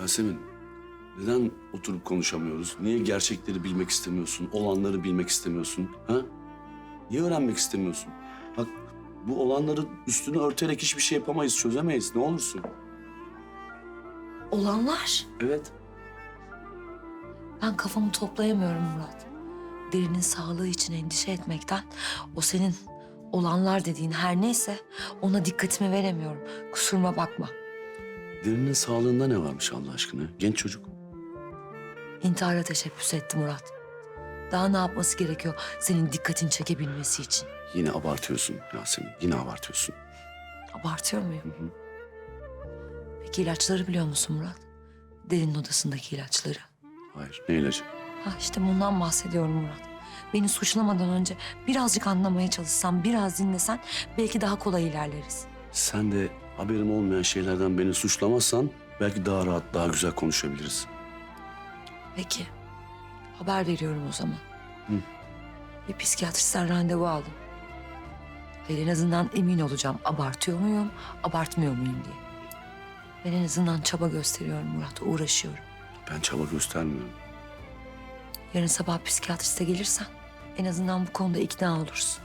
Yasemin, neden oturup konuşamıyoruz? Niye gerçekleri bilmek istemiyorsun? Olanları bilmek istemiyorsun? Ha? Niye öğrenmek istemiyorsun? Bak bu olanları üstünü örterek hiçbir şey yapamayız, çözemeyiz. Ne olursun? Olanlar. Evet. Ben kafamı toplayamıyorum Murat. Derinin sağlığı için endişe etmekten o senin olanlar dediğin her neyse ona dikkatimi veremiyorum. Kusuruma bakma. Derinin sağlığında ne varmış Allah aşkına? Genç çocuk. İntihara teşebbüs etti Murat. Daha ne yapması gerekiyor senin dikkatini çekebilmesi için? Yine abartıyorsun Yasemin, yine abartıyorsun. Abartıyor muyum? Peki ilaçları biliyor musun Murat? Derinin odasındaki ilaçları. Hayır, ne ilacı? Ha işte bundan bahsediyorum Murat. Beni suçlamadan önce birazcık anlamaya çalışsan, biraz dinlesen belki daha kolay ilerleriz. Sen de haberim olmayan şeylerden beni suçlamazsan belki daha rahat, daha güzel konuşabiliriz. Peki. Haber veriyorum o zaman. Hı. Bir psikiyatristten randevu aldım. Ve en azından emin olacağım abartıyor muyum, abartmıyor muyum diye. Ben en azından çaba gösteriyorum Murat, uğraşıyorum. Ben çaba göstermiyorum. Yarın sabah psikiyatriste gelirsen en azından bu konuda ikna olursun.